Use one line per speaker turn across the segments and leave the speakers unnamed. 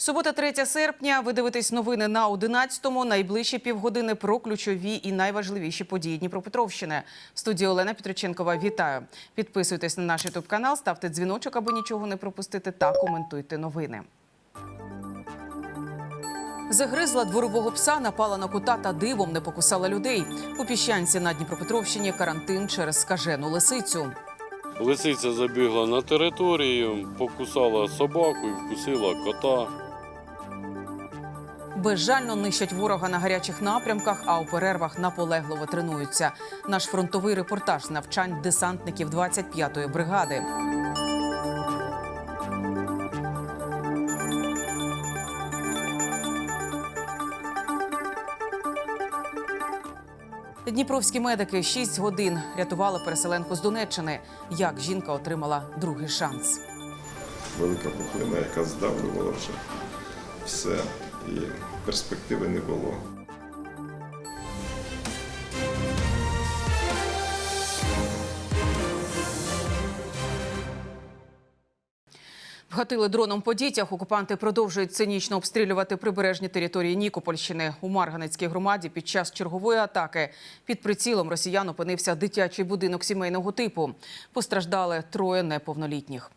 Субота, 3 серпня. Ви дивитесь новини на 11-му. Найближчі півгодини про ключові і найважливіші події Дніпропетровщини. В студії Олена Петриченкова. Вітаю. Підписуйтесь на наш ютуб канал, ставте дзвіночок, аби нічого не пропустити, та коментуйте новини. Загризла дворового пса, напала на кота та дивом не покусала людей. У піщанці на Дніпропетровщині карантин через скажену лисицю.
Лисиця забігла на територію, покусала собаку і вкусила кота.
Безжально нищать ворога на гарячих напрямках, а у перервах наполегливо тренуються. Наш фронтовий репортаж з навчань десантників 25-ї бригади. Дніпровські медики 6 годин рятували переселенку з Донеччини. Як жінка отримала другий шанс.
велика пухлина, яка здавлювала вже все, і перспективи не було.
Вгатили дроном по дітях. Окупанти продовжують цинічно обстрілювати прибережні території Нікопольщини. У Марганецькій громаді під час чергової атаки під прицілом росіян опинився дитячий будинок сімейного типу. Постраждали троє неповнолітніх.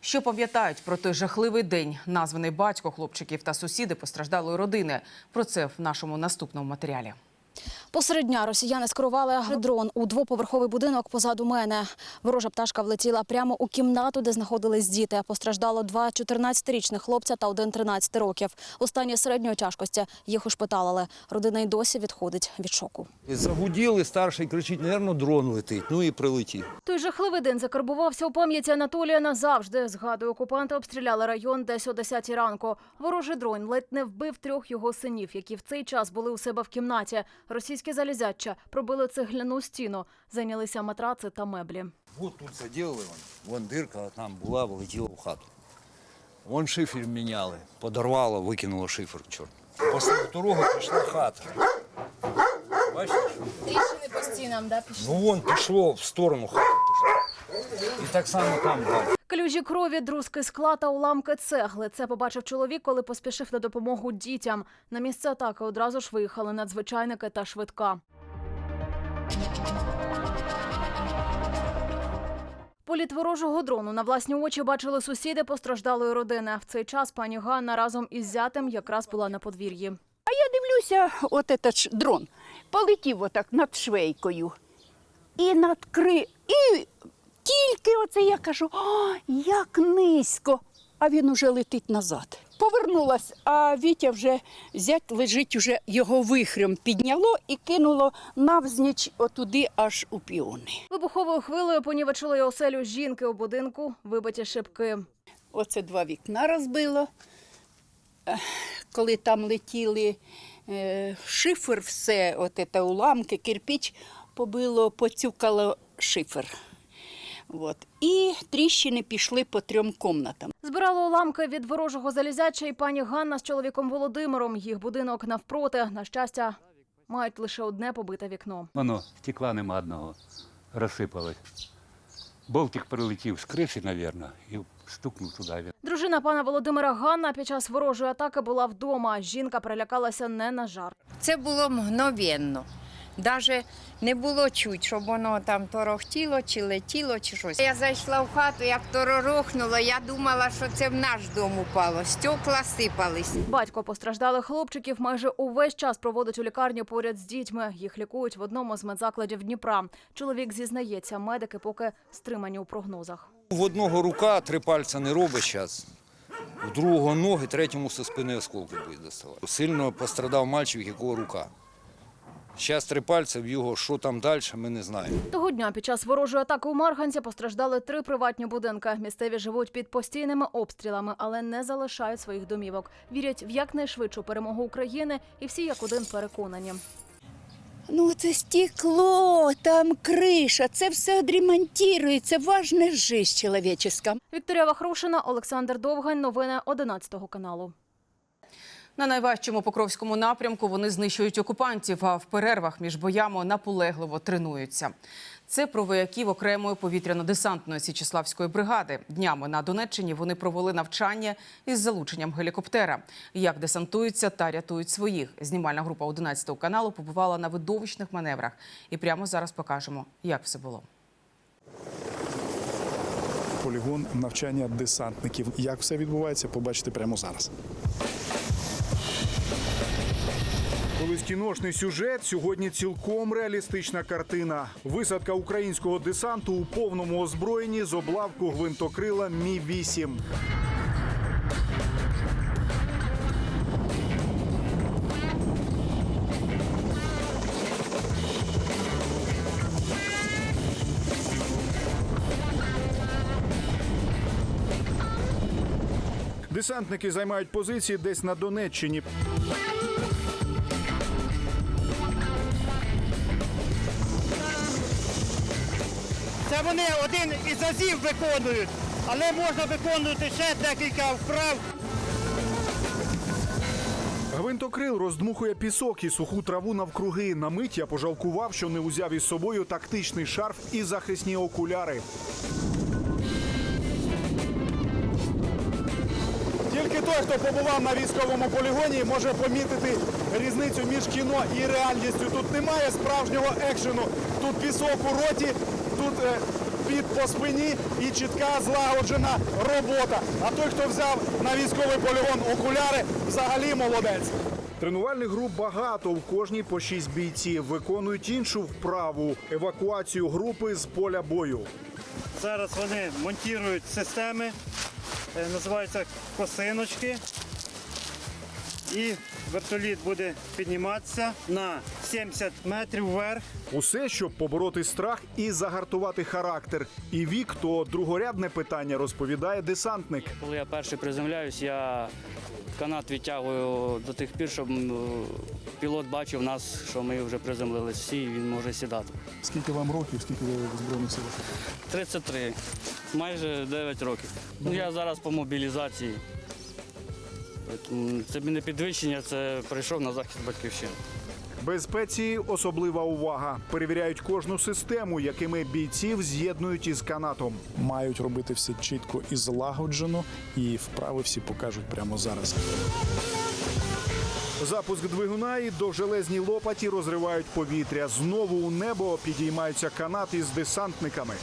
Що пам'ятають про той жахливий день, названий батько хлопчиків та сусіди постраждалої родини. Про це в нашому наступному матеріалі.
Посеред дня росіяни скерували дрон у двоповерховий будинок позаду мене. Ворожа пташка влетіла прямо у кімнату, де знаходились діти. Постраждало два 14-річних хлопця та один 13 років. У стані середньої тяжкості їх ушпиталили. Родина й досі відходить від шоку.
Загуділи, старший кричить, напевно, дрон летить. Ну і прилетів.
Той жахливий день закарбувався у пам'яті Анатолія назавжди. Згадує, окупанти обстріляли район десь о 10 ранку. Ворожий дрон ледь не вбив трьох його синів, які в цей час були у себе в кімнаті. Російські залізяча пробили цегляну стіну, зайнялися матраци та меблі.
От тут заділили, вон, вон дирка там була, влетіла в хату. Вон шифер міняли, подорвало, викинуло шифер, чорт. Після дороги пішла хата. Бачиш?
Тріщини по стінам, да, пішли?
Ну вон пішло в сторону хати. Пішло. І так само там далі.
Калюжі крові, друзки скла та уламки цегли. Це побачив чоловік, коли поспішив на допомогу дітям. На місце атаки одразу ж виїхали надзвичайники та швидка. Політ ворожого дрону на власні очі бачили сусіди постраждалої родини. В цей час пані Ганна разом із зятем якраз була на подвір'ї.
А я дивлюся, от этот ж дрон полетів отак над швейкою. І над кри... І тільки оце я кажу, «О, як низько. А він уже летить назад. Повернулась, а Вітя вже зять лежить, уже його вихрем підняло і кинуло навзніч отуди аж у піони.
Вибуховою хвилею понівечили оселю жінки у будинку, вибиті шибки.
Оце два вікна розбило. Коли там летіли е, шифер, все, от це уламки, кирпіч побило, поцюкало шифер. От. І тріщини пішли по трьом кімнатам.
Збирали уламки від ворожого залізяча і пані Ганна з чоловіком Володимиром. Їх будинок навпроти. На щастя, мають лише одне побите вікно.
Воно стекла нема одного, розсипалось. Болтик прилетів з криші, мабуть, і стукнув туди.
Дружина пана Володимира Ганна під час ворожої атаки була вдома. Жінка перелякалася не на жарт.
Це було мгновенно. Даже не було чуть, щоб воно там торохтіло, чи летіло, чи щось. Я зайшла в хату, як торорохнуло, я думала, що це в наш дом упало. Стекла сипались.
Батько постраждалих хлопчиків майже увесь час проводить у лікарні поряд з дітьми. Їх лікують в одному з медзакладів Дніпра. Чоловік зізнається, медики поки стримані у прогнозах.
В одного рука три пальця не робить зараз. У другого ноги, третьому со спини осколки будуть доставати. Сильно пострадав мальчик, якого рука. Зараз три пальці, в його що там далі, ми не знаємо.
Того дня під час ворожої атаки у Марганці постраждали три приватні будинки. Місцеві живуть під постійними обстрілами, але не залишають своїх домівок. Вірять в якнайшвидшу перемогу України, і всі як один переконані.
Ну, це стекло, там криша, це все відремонтується, важна жизнь чоловіческа.
Вікторія Вахрушина, Олександр Довгань. Новини 11 каналу.
На найважчому Покровському напрямку вони знищують окупантів, а в перервах між боями наполегливо тренуються. Це про вояків окремої повітряно-десантної Січеславської бригади. Днями на Донеччині вони провели навчання із залученням гелікоптера. Як десантуються та рятують своїх. Знімальна група 11 каналу побувала на видовищних маневрах. І прямо зараз покажемо, як все було.
полігон навчання десантників. Як все відбувається, побачите прямо зараз.
Колись кіношний сюжет, сьогодні цілком реалістична картина. Висадка українського десанту у повному озброєнні з облавку гвинтокрила Мі 8 Десантники займають позиції десь на Донеччині.
Вони один із азів виконують, але можна виконувати ще декілька вправ.
Гвинтокрил роздмухує пісок і суху траву навкруги. На мить я пожалкував, що не узяв із собою тактичний шарф і захисні окуляри. Тільки той, хто побував на військовому полігоні, може помітити різницю між кіно і реальністю. Тут немає справжнього екшену. Тут пісок у роті, тут е, під по спині і чітка злагоджена робота. А той, хто взяв на військовий полігон окуляри, взагалі молодець. Тренувальних груп багато. У кожній по шість бійців виконують іншу вправу евакуацію групи з поля бою.
Зараз вони монтують системи, е, називаються косиночки. І вертоліт буде підніматися на 70 метрів вверх.
Усе, щоб побороти страх і загартувати характер. І вік то другорядне питання, розповідає десантник.
Коли я перший приземляюсь, я канат відтягую до тих пір, щоб пілот бачив нас, що ми вже приземлились всі, і він може сідати.
Скільки вам років, скільки ви в збройних силах?
33, майже 9 років. Ну, я зараз по мобілізації. Це не підвищення, це прийшов на захист батьківщини.
Безпеці особлива увага. Перевіряють кожну систему, якими бійців з'єднують із канатом.
Мають робити все чітко і злагоджено, і вправи всі покажуть прямо зараз.
Запуск двигуна і довжелезні лопаті розривають повітря. Знову у небо підіймаються канат із десантниками.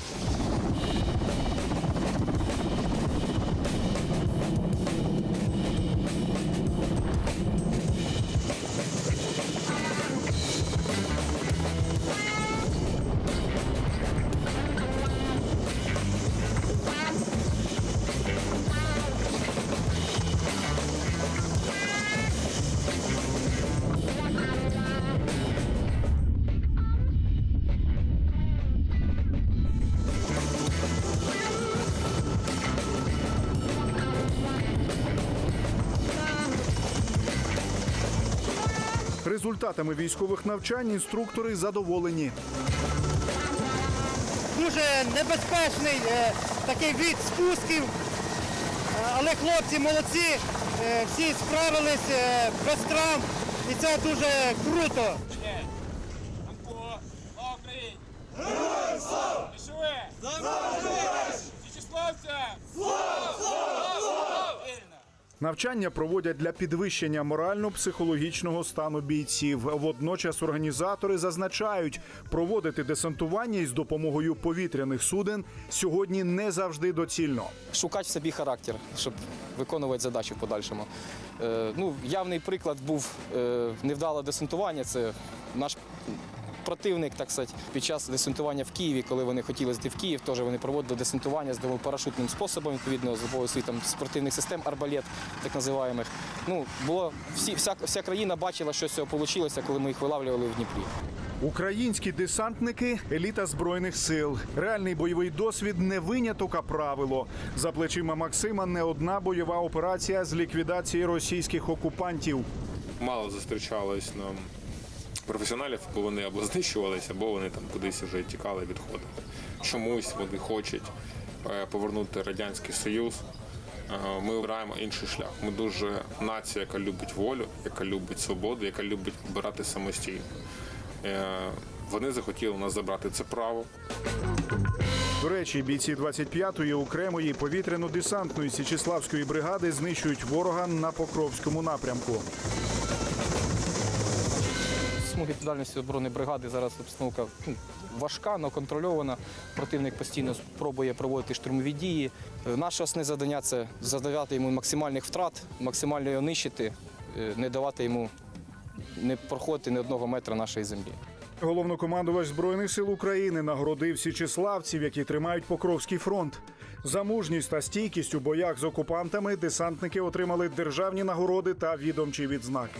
Результатами військових навчань інструктори задоволені.
Дуже небезпечний е, такий від спусків, е, але хлопці молодці, е, всі справились е, без травм, і це дуже круто.
Навчання проводять для підвищення морально-психологічного стану бійців. Водночас організатори зазначають, проводити десантування із допомогою повітряних суден сьогодні не завжди доцільно.
шукати в собі характер, щоб виконувати задачі в подальшому. Е, ну, явний приклад був е, невдале десантування. Це наш противник, так сказати, під час десантування в Києві, коли вони хотіли зайти в Київ, теж вони проводили десантування з парашутним способом, відповідно, з допомогою своїх там спортивних систем, арбалет, так називаємих. Ну, було всі, вся, вся країна бачила, що з цього вийшло, коли ми їх вилавлювали в Дніпрі.
Українські десантники еліта збройних сил. Реальний бойовий досвід не виняток, а правило. За плечима Максима не одна бойова операція з ліквідації російських окупантів.
Мало зустрічалось нам професіоналів, бо вони або знищувалися, або вони там кудись вже тікали, відходили. Чомусь вони хочуть е, повернути Радянський Союз. Е, Ми обираємо інший шлях. Ми дуже нація, яка любить волю, яка любить свободу, яка любить обирати самостійно. Е, Вони захотіли нас забрати це право.
До речі, бійці 25-ї окремої повітряно-десантної Січеславської бригади знищують ворога на Покровському напрямку.
Смуги відповідальності оборони бригади зараз обстановка ну, важка, але контрольована. Противник постійно спробує проводити штурмові дії. Е, Наше основне завдання це завдавати йому максимальних втрат, максимально його нищити, е, не давати йому не проходити ні одного метра нашої землі.
Головнокомандувач збройних сил України нагородив січеславців, які тримають Покровський фронт. За мужність та стійкість у боях з окупантами десантники отримали державні нагороди та відомчі відзнаки.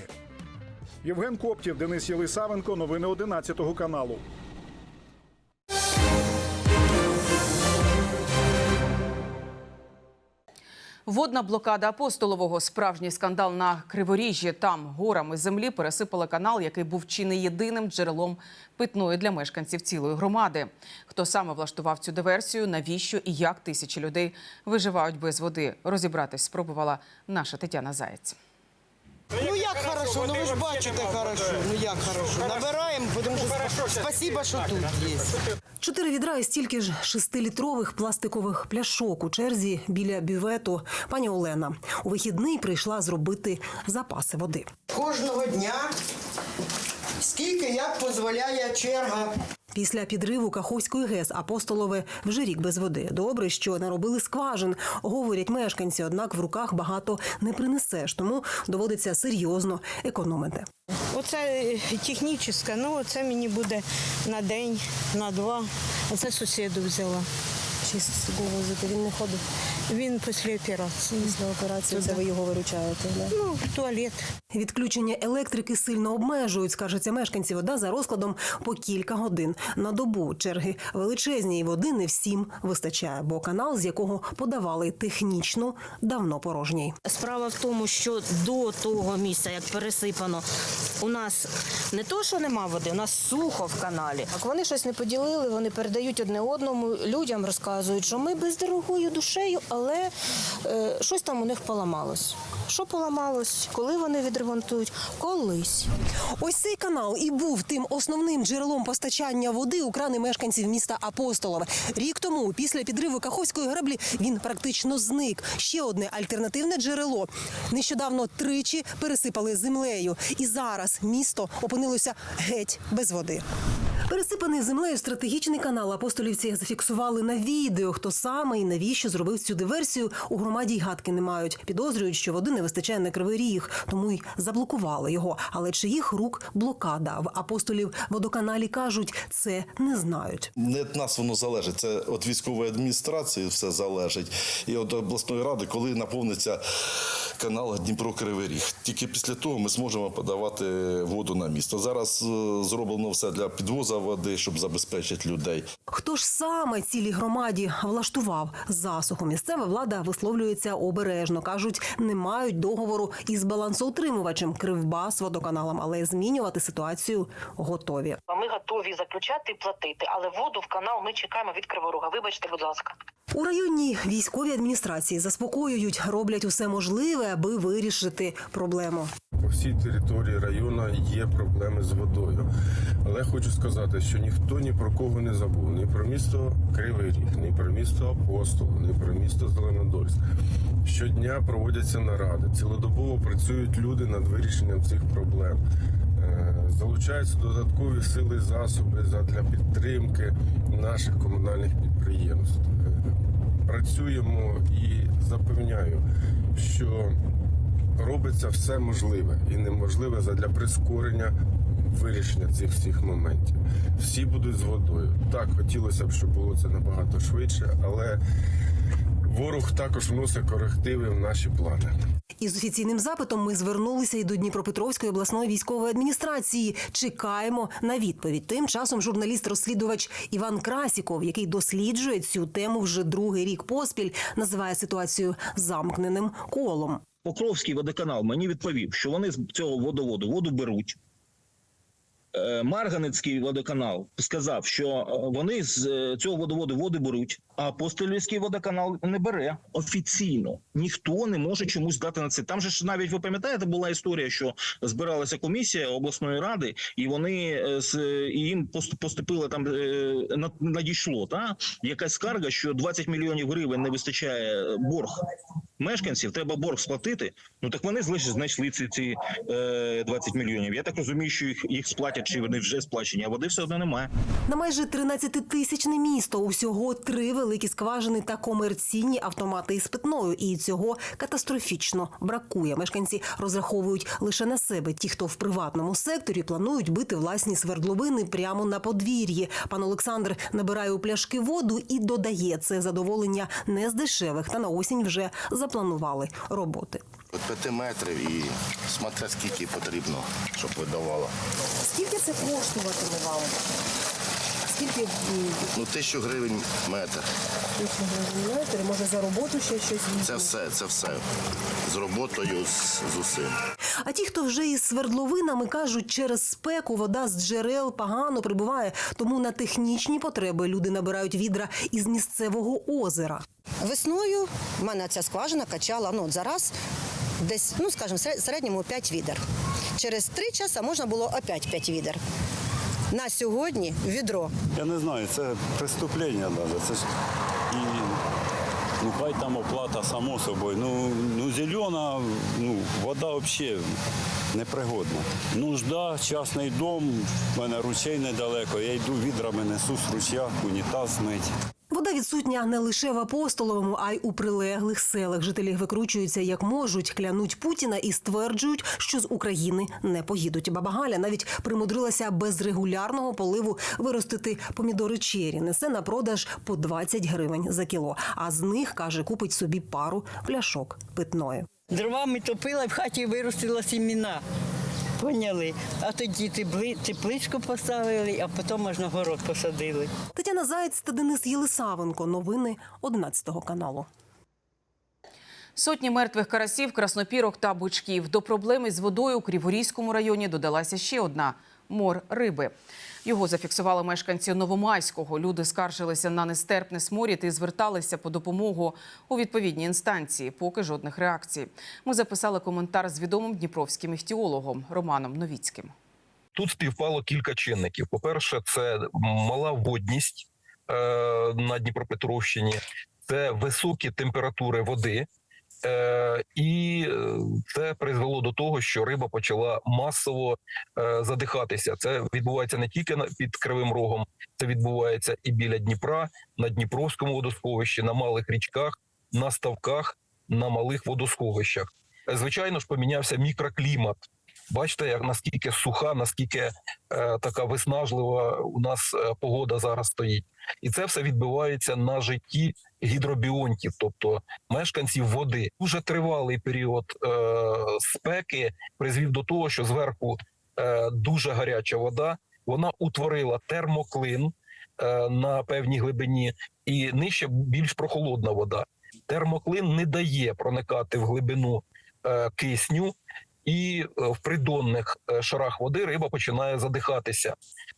Євген Коптів, Денис Єлисавенко. Новини 11 каналу.
Водна блокада апостолового справжній скандал на Криворіжжі. Там горами землі пересипали канал, який був чи не єдиним джерелом питної для мешканців цілої громади. Хто саме влаштував цю диверсію, навіщо і як тисячі людей виживають без води? Розібратись спробувала наша Тетяна Заєць.
Ну хорошо, ну ви ж бачите хорошо. Ну як хорошо. Набираємо, тому що спасибо, що тут є.
Чотири відра і стільки ж шестилітрових пластикових пляшок у черзі біля бювету. Пані Олена у вихідний прийшла зробити запаси води.
Кожного дня, скільки як дозволяє черга.
Після підриву Каховської ГЕС апостолове вже рік без води. Добре, що наробили скважин, говорять мешканці. Однак в руках багато не принесеш, тому доводиться серйозно економити.
Оце е, технічне, ну це мені буде на день, на два. Оце сусіду взяла.
Чисто возити, він не ходить.
Він після операції.
Після операції це ви його виручаєте. Да?
Ну, в туалет.
Відключення електрики сильно обмежують, скаржаться мешканці. Вода за розкладом по кілька годин на добу. Черги величезні і води не всім вистачає, бо канал, з якого подавали технічно, давно порожній.
Справа в тому, що до того місця, як пересипано, у нас не то, що нема води, у нас сухо в каналі.
Так вони щось не поділили, вони передають одне одному. Людям розказують, що ми бездорогою душею, але е, щось там у них поламалось. Що поламалось? Коли вони відремонтують? Колись. Ось цей канал і був тим основним джерелом постачання води у крани мешканців міста Апостолове. Рік тому, після підриву Каховської граблі, він практично зник. Ще одне альтернативне джерело. Нещодавно тричі пересипали землею. І зараз місто опинилося геть без води. Пересипаний землею стратегічний канал апостолівці зафіксували на відео. Хто саме і навіщо зробив цю диверсію, у громаді й гадки не мають. Підозрюють, що води не вистачає на кривий ріг, тому й заблокували його. Але чиїх рук блокада в апостолів водоканалі кажуть, це не знають.
Не від нас воно залежить. Це від військової адміністрації все залежить. І від обласної ради, коли наповниться канал Дніпро Кривий Ріг. Тільки після того ми зможемо подавати воду на місто. Зараз е, зроблено все для підвозу води, щоб забезпечити людей.
Хто ж саме цілій громаді влаштував засуху? Місцева влада висловлюється обережно. кажуть, не мають договору із балансоутримувачем Кривбас водоканалом, але змінювати ситуацію готові.
Ми готові заключати і платити, але воду в канал ми чекаємо від Криворога. Вибачте, будь ласка.
У районній військовій адміністрації заспокоюють, роблять усе можливе, аби вирішити проблему.
По всій території району є проблеми з водою. Але хочу сказати, що ніхто ні про кого не забув. Ні про місто Кривий Ріг, ні про місто Апостол, ні про місто Зеленодольськ. Щодня проводяться наради. Цілодобово працюють люди над вирішенням цих проблем. Е, Залучаються додаткові сили і засоби для підтримки наших комунальних підприємств. Е, Працюємо і запевняю, що робиться все можливе і неможливе задля прискорення вирішення цих всіх моментів. Всі будуть з водою. Так, хотілося б, щоб було це набагато швидше, але ворог також вносить корективи в наші плани.
Із офіційним запитом ми звернулися і до Дніпропетровської обласної військової адміністрації. Чекаємо на відповідь. Тим часом журналіст-розслідувач Іван Красіков, який досліджує цю тему вже другий рік поспіль, називає ситуацію замкненим колом.
Покровський водоканал мені відповів, що вони з цього водоводу воду беруть, Марганецький водоканал сказав, що е, вони з е, цього водоводу води беруть, а Апостолівський водоканал не бере офіційно. Ніхто не може чомусь дати на це. Там же ж навіть ви пам'ятаєте, була історія, що збиралася комісія обласної ради, і вони е, з і їм пост- поступило там е, на- надійшло та якась скарга, що 20 мільйонів гривень не вистачає борг мешканців. Треба борг сплатити. Ну так вони знайшли ці, ці е, 20 мільйонів. Я так розумію, що їх їх сплатять, чи вони вже сплачені, а води все одно немає.
На майже 13-тисячне місто усього три великі скважини та комерційні автомати із питною. І цього катастрофічно бракує. Мешканці розраховують лише на себе. Ті, хто в приватному секторі планують бити власні свердловини прямо на подвір'ї. Пан Олександр набирає у пляшки воду і додає це задоволення не з дешевих. Та на осінь вже запланували роботи.
От п'яти метрів і смотря скільки потрібно, щоб видавало.
Скільки це коштуватиме вам? Скільки
Ну, тисячу гривень метр.
тисячу гривень метр? Може за роботу ще щось
Це все, це все. З роботою, з, з усім.
А ті, хто вже із свердловинами кажуть, через спеку вода з джерел погано прибуває, тому на технічні потреби люди набирають відра із місцевого озера.
Весною в мене ця скважина качала ну, от зараз десь, ну скажімо, в середньому 5 відер. Через 3 часа можна було опять 5 відер. На сьогодні відро.
Я не знаю, це преступлення навіть. Це ж і ну хай там оплата само собою. Ну, ну зелена, ну, вода взагалі непригодна. Нужда, частний дом, в мене ручей недалеко. Я йду відрами, несу з ручя, унітаз мить.
Вода відсутня не лише в апостоловому, а й у прилеглих селах. Жителі викручуються як можуть, клянуть Путіна і стверджують, що з України не поїдуть. Баба Галя навіть примудрилася без регулярного поливу виростити помідори чері. Несе на продаж по 20 гривень за кіло. А з них каже, купить собі пару пляшок питної.
Дровами топила в хаті виростила сіміна. Поняли? А тоді тепличку поставили, а потім можна город посадили.
Тетяна Заєць та Денис Єлисавенко. Новини 11 каналу.
Сотні мертвих карасів, краснопірок та бучків. До проблеми з водою у Кріворізькому районі додалася ще одна – мор риби. Його зафіксували мешканці Новомайського. Люди скаржилися на нестерпне сморід і зверталися по допомогу у відповідні інстанції. Поки жодних реакцій. Ми записали коментар з відомим дніпровським іхтіологом Романом Новіцьким.
Тут співпало кілька чинників. По-перше, це мала водність е, на Дніпропетровщині, це високі температури води, і е, це призвело до того, що риба почала масово е, задихатися. Це відбувається не тільки під Кривим Рогом, це відбувається і біля Дніпра, на Дніпровському водосховищі, на малих річках, на ставках, на малих водосховищах. Е, Звичайно ж, помінявся мікроклімат. Бачите, як наскільки суха, наскільки е, така виснажлива у нас е, погода зараз стоїть, і це все відбувається на житті гідробіонтів, тобто мешканців води. Дуже тривалий період е, спеки призвів до того, що зверху е, дуже гаряча вода, вона утворила термоклин е, на певній глибині, і нижче більш прохолодна вода. Термоклин не дає проникати в глибину е, кисню і е, в придонних е, шарах води риба починає задихатися.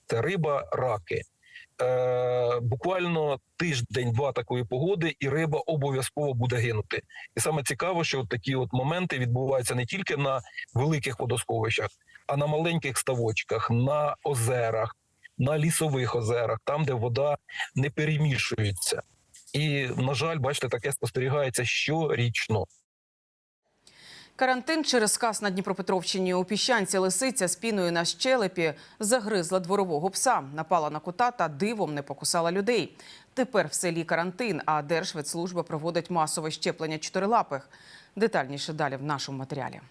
Це риба, раки. Е, буквально тиждень-два такої погоди, і риба обов'язково буде гинути. І саме цікаво, що от такі от моменти відбуваються не тільки на великих водосховищах, а на маленьких ставочках, на озерах, на лісових озерах, там, де вода не перемішується. І, на жаль, бачите, таке спостерігається щорічно.
Карантин через сказ на Дніпропетровщині у піщанці лисиця з піною на щелепі загризла дворового пса, напала на кота та дивом не покусала людей. Тепер в селі карантин, а Держветслужба проводить масове щеплення чотирилапих. Детальніше далі в нашому матеріалі.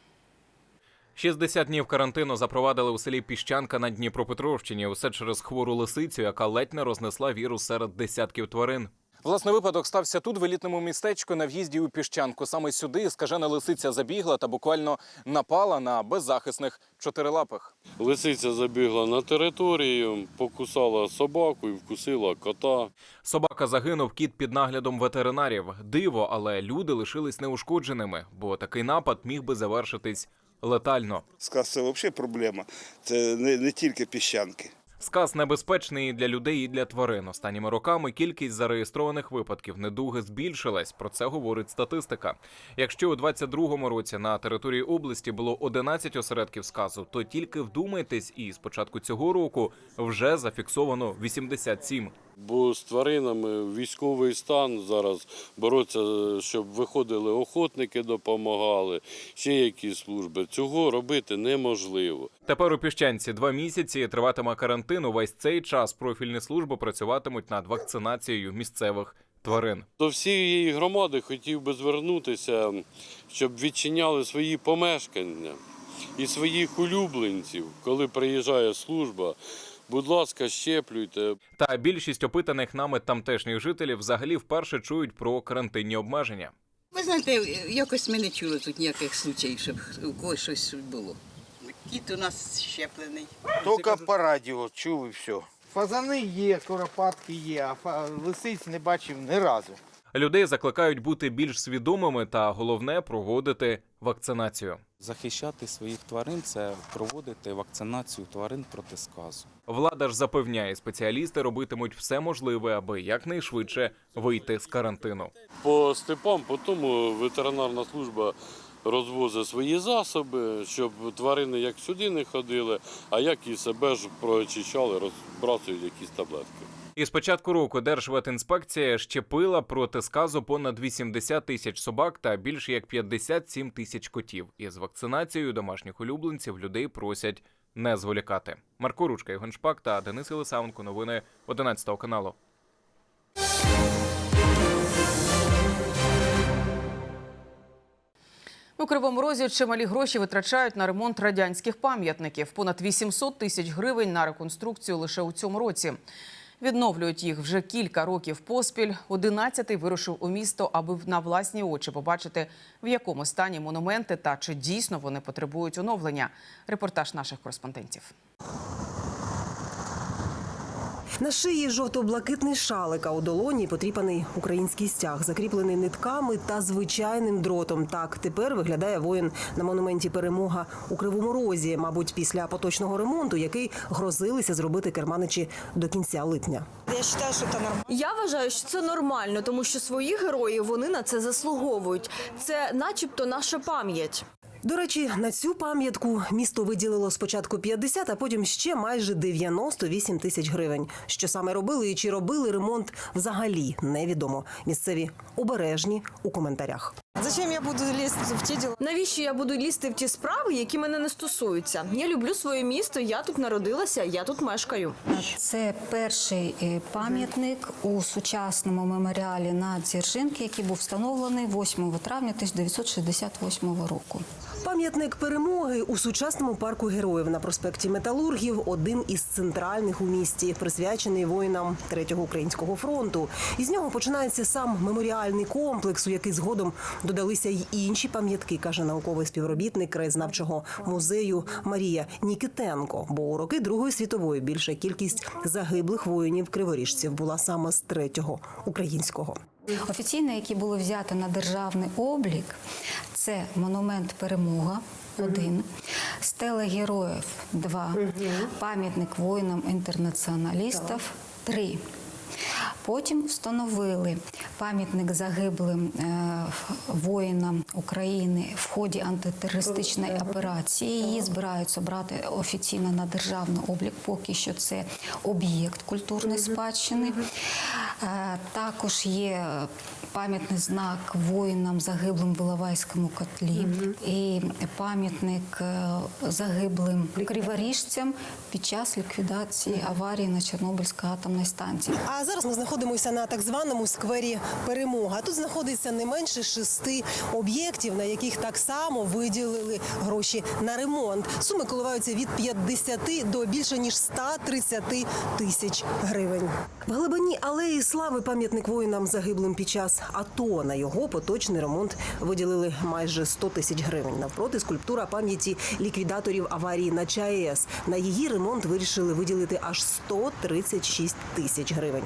60 днів карантину запровадили у селі Піщанка на Дніпропетровщині. Усе через хвору лисицю, яка ледь не рознесла вірус серед десятків тварин. Власне, випадок стався тут, в елітному містечку на в'їзді у Піщанку. Саме сюди скажена лисиця забігла та буквально напала на беззахисних чотирилапих.
Лисиця забігла на територію, покусала собаку і вкусила кота.
Собака загинув, кіт під наглядом ветеринарів. Диво, але люди лишились неушкодженими, бо такий напад міг би завершитись летально.
Сказ це взагалі проблема. Це не, не тільки піщанки.
Сказ небезпечний і для людей, і для тварин. Останніми роками кількість зареєстрованих випадків недуги збільшилась. Про це говорить статистика. Якщо у 22-му році на території області було 11 осередків сказу, то тільки вдумайтесь, і з початку цього року вже зафіксовано 87.
Бо з тваринами військовий стан зараз бороться, щоб виходили охотники, допомагали, ще якісь служби. Цього робити неможливо.
Тепер у піщанці два місяці триватиме карантин. Увесь цей час профільні служби працюватимуть над вакцинацією місцевих тварин.
До всієї громади хотів би звернутися, щоб відчиняли свої помешкання і своїх улюбленців, коли приїжджає служба. Будь ласка, щеплюйте.
Та більшість опитаних нами тамтешніх жителів взагалі вперше чують про карантинні обмеження.
Ви знаєте, якось ми не чули тут ніяких случаїв, щоб у когось щось було. Кіт у нас щеплений.
Тільки по радіо чув і все.
Фазани є, куропатки є, а лисиць не бачив ні разу.
Людей закликають бути більш свідомими та головне проводити вакцинацію.
Захищати своїх тварин це проводити вакцинацію тварин проти сказу.
Влада ж запевняє, спеціалісти робитимуть все можливе, аби якнайшвидше вийти з карантину.
По степам, по тому ветеринарна служба розвозить свої засоби, щоб тварини як сюди не ходили, а як і себе ж прочищали, розбрасують якісь таблетки.
І з початку року Держветінспекція щепила проти сказу понад 80 тисяч собак та більше як 57 тисяч котів. І з вакцинацією домашніх улюбленців людей просять не зволікати. Марко Ручка, Євген Шпак та Денис Єлисаунко. Новини 11 каналу.
У Кривому Розі чималі гроші витрачають на ремонт радянських пам'ятників. Понад 800 тисяч гривень на реконструкцію лише у цьому році. Відновлюють їх вже кілька років поспіль. Одинадцятий вирушив у місто, аби на власні очі побачити, в якому стані монументи та чи дійсно вони потребують оновлення. Репортаж наших кореспондентів.
На шиї жовто-блакитний шалик, а у долоні потріпаний український стяг, закріплений нитками та звичайним дротом. Так тепер виглядає воїн на монументі Перемога у Кривому Розі, мабуть, після поточного ремонту, який грозилися зробити керманичі до кінця липня.
Я вважаю, що це нормально. Я вважаю, що це нормально, тому що свої герої вони на це заслуговують. Це, начебто, наша пам'ять.
До речі, на цю пам'ятку місто виділило спочатку 50, а потім ще майже 98 тисяч гривень. Що саме робили і чи робили ремонт взагалі невідомо. Місцеві обережні у коментарях.
Зачем я буду лізти в ті діла? Навіщо я буду лізти в ті справи, які мене не стосуються? Я люблю своє місто, я тут народилася, я тут мешкаю.
Це перший е, пам'ятник у сучасному меморіалі на Дзержинки, який був встановлений 8 травня 1968 року.
Пам'ятник перемоги у сучасному парку героїв на проспекті Металургів один із центральних у місті, присвячений воїнам третього українського фронту. Із нього починається сам меморіальний комплекс, у який згодом додалися й інші пам'ятки, каже науковий співробітник краєзнавчого музею Марія Нікітенко. Бо у роки Другої світової більша кількість загиблих воїнів криворіжців була саме з третього українського.
Офіційно, які були взяті на державний облік, це монумент Перемога. Один стела героїв два пам'ятник воїнам-інтернаціоналістів три. Потім встановили пам'ятник загиблим е, воїнам України в ході антитерористичної операції. Її збираються брати офіційно на державний облік. Поки що це об'єкт культурної спадщини. Е, Також є пам'ятний знак воїнам загиблим в Іловайському котлі і пам'ятник е, загиблим криворіжцям під час ліквідації аварії на Чорнобильській атомній станції.
А зараз ми знаходимося на так званому сквері Перемога. Тут знаходиться не менше шести об'єктів, на яких так само виділили гроші на ремонт. Суми коливаються від 50 до більше ніж 130 тисяч гривень. В глибині алеї слави пам'ятник воїнам загиблим під час АТО. На його поточний ремонт виділили майже 100 тисяч гривень. Навпроти скульптура пам'яті ліквідаторів аварії на ЧАЕС. На її ремонт вирішили виділити аж 136 тисяч гривень.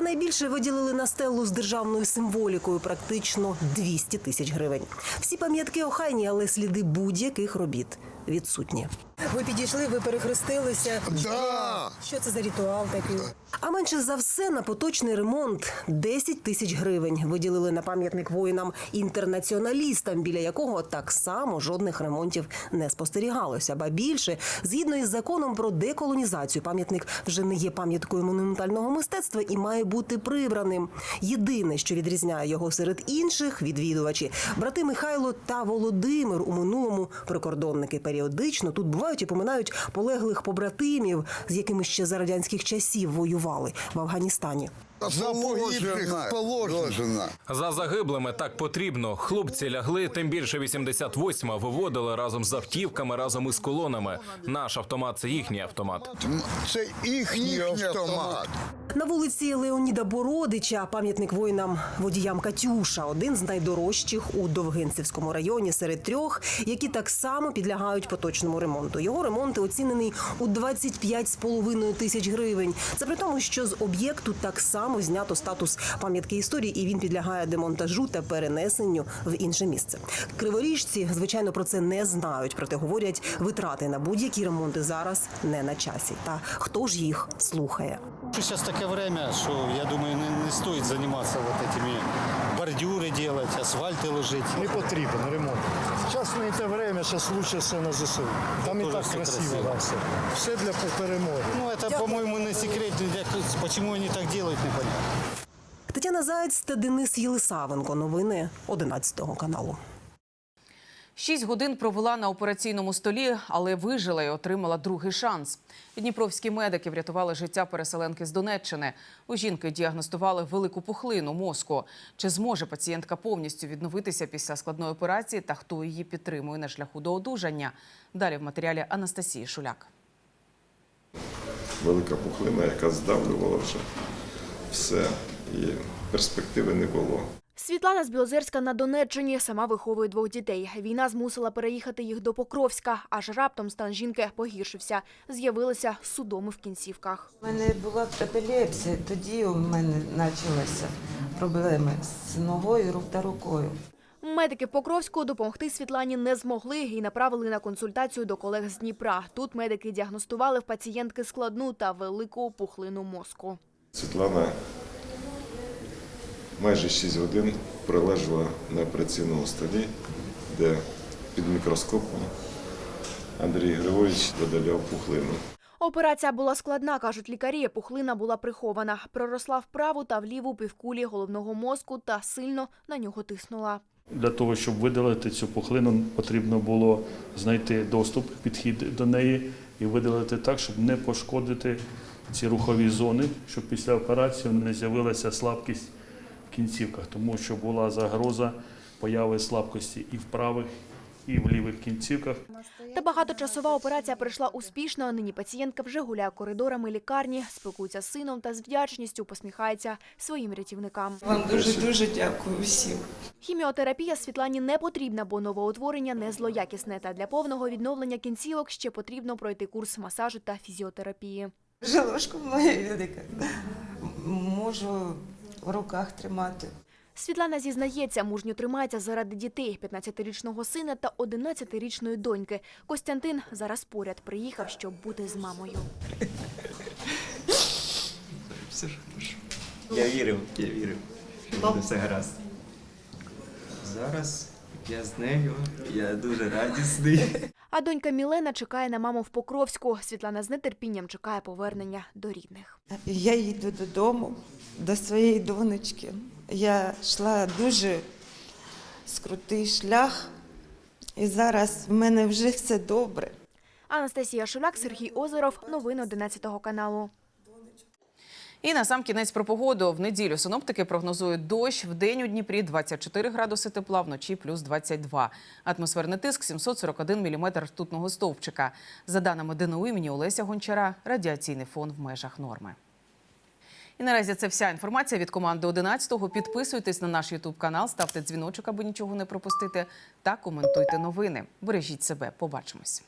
Та найбільше виділили на стелу з державною символікою практично 200 тисяч гривень. Всі пам'ятки охайні, але сліди будь-яких робіт відсутні. Ви підійшли, ви перехрестилися.
Да.
Що це за ритуал такий? А менше за все на поточний ремонт 10 тисяч гривень виділили на пам'ятник воїнам-інтернаціоналістам, біля якого так само жодних ремонтів не спостерігалося. Ба більше, згідно із законом про деколонізацію, пам'ятник вже не є пам'яткою монументального мистецтва і має бути прибраним. Єдине, що відрізняє його серед інших відвідувачі, брати Михайло та Володимир у минулому прикордонники періодично тут бувають і поминають полеглих побратимів, з якими ще за радянських часів воювали в Афганістані.
За погибших положено.
За загиблими так потрібно. Хлопці лягли, тим більше 88-ма виводили разом з автівками, разом із колонами. Наш автомат це їхній автомат.
Це їхній автомат.
На вулиці Леоніда Бородича пам'ятник воїнам водіям Катюша один з найдорожчих у Довгинцівському районі серед трьох, які так само підлягають поточному ремонту. Його ремонт оцінений у 25,5 тисяч гривень. Це при тому, що з об'єкту так само знято статус пам'ятки історії, і він підлягає демонтажу та перенесенню в інше місце. Криворіжці, звичайно, про це не знають, проте говорять, витрати на будь-які ремонти зараз не на часі. Та хто ж їх слухає?
Зараз таке время, що я думаю, не, не стоїть займатися вот этими бордюры делать, асфальты ложить.
Не потрібен ремонт. Зараз не те время, зараз лучше все на ЗСУ. Там і
Дуже
так
все
красиво,
красиво.
да, все. Все для перемоги.
Ну, это, по-моему, не секрет. для- Почему они так делают, непонятно.
Тетяна Заєць та Денис Єлисавенко. Новини 11 каналу.
Шість годин провела на операційному столі, але вижила і отримала другий шанс. Дніпровські медики врятували життя переселенки з Донеччини. У жінки діагностували велику пухлину мозку. Чи зможе пацієнтка повністю відновитися після складної операції та хто її підтримує на шляху до одужання? Далі в матеріалі Анастасії Шуляк.
велика пухлина, яка здавлювала вже все, і перспективи не було.
Світлана з Білозерська на Донеччині сама виховує двох дітей. Війна змусила переїхати їх до Покровська, аж раптом стан жінки погіршився. З'явилися судоми в кінцівках.
У мене була епілепсія, тоді у мене почалися проблеми з ногою рук та рукою.
Медики в Покровську допомогти Світлані не змогли і направили на консультацію до колег з Дніпра. Тут медики діагностували в пацієнтки складну та велику пухлину мозку.
Світлана майже 6 годин пролежала на операційному столі, де під мікроскопом Андрій Григорович видаляв пухлину.
Операція була складна, кажуть лікарі. Пухлина була прихована. Проросла в праву та в ліву півкулі головного мозку та сильно на нього тиснула.
Для того, щоб видалити цю пухлину, потрібно було знайти доступ, підхід до неї і видалити так, щоб не пошкодити ці рухові зони, щоб після операції не з'явилася слабкість кінцівках, тому що була загроза появи слабкості і в правих, і в лівих кінцівках.
Та багаточасова операція пройшла успішно. Нині пацієнтка вже гуляє коридорами лікарні, спілкується з сином та з вдячністю посміхається своїм рятівникам.
Вам дуже дуже дякую всім.
Хіміотерапія Світлані не потрібна, бо новоутворення не злоякісне. Та для повного відновлення кінцівок ще потрібно пройти курс масажу та фізіотерапії.
Жилошка моя велика. Можу в руках тримати.
Світлана зізнається, мужньо тримається заради дітей – 15-річного сина та 11-річної доньки. Костянтин зараз поряд приїхав, щоб бути з мамою.
Все ж хорошо. Я вірив, я вірив, що буде все гаразд. Зараз я з нею, я дуже радісний.
А донька Мілена чекає на маму в Покровську. Світлана з нетерпінням чекає повернення до рідних.
Я їду додому, до своєї донечки. Я йшла дуже скрутий шлях, і зараз в мене вже все добре.
Анастасія Шуляк, Сергій Озеров. Новини 11 каналу.
І на сам кінець про погоду. В неділю синоптики прогнозують дощ. В день у Дніпрі 24 градуси тепла, вночі плюс 22. Атмосферний тиск 741 міліметр ртутного стовпчика. За даними ДНУ імені Олеся Гончара, радіаційний фон в межах норми. І наразі це вся інформація від команди 11-го. Підписуйтесь на наш Ютуб канал, ставте дзвіночок, аби нічого не пропустити, та коментуйте новини. Бережіть себе. Побачимось.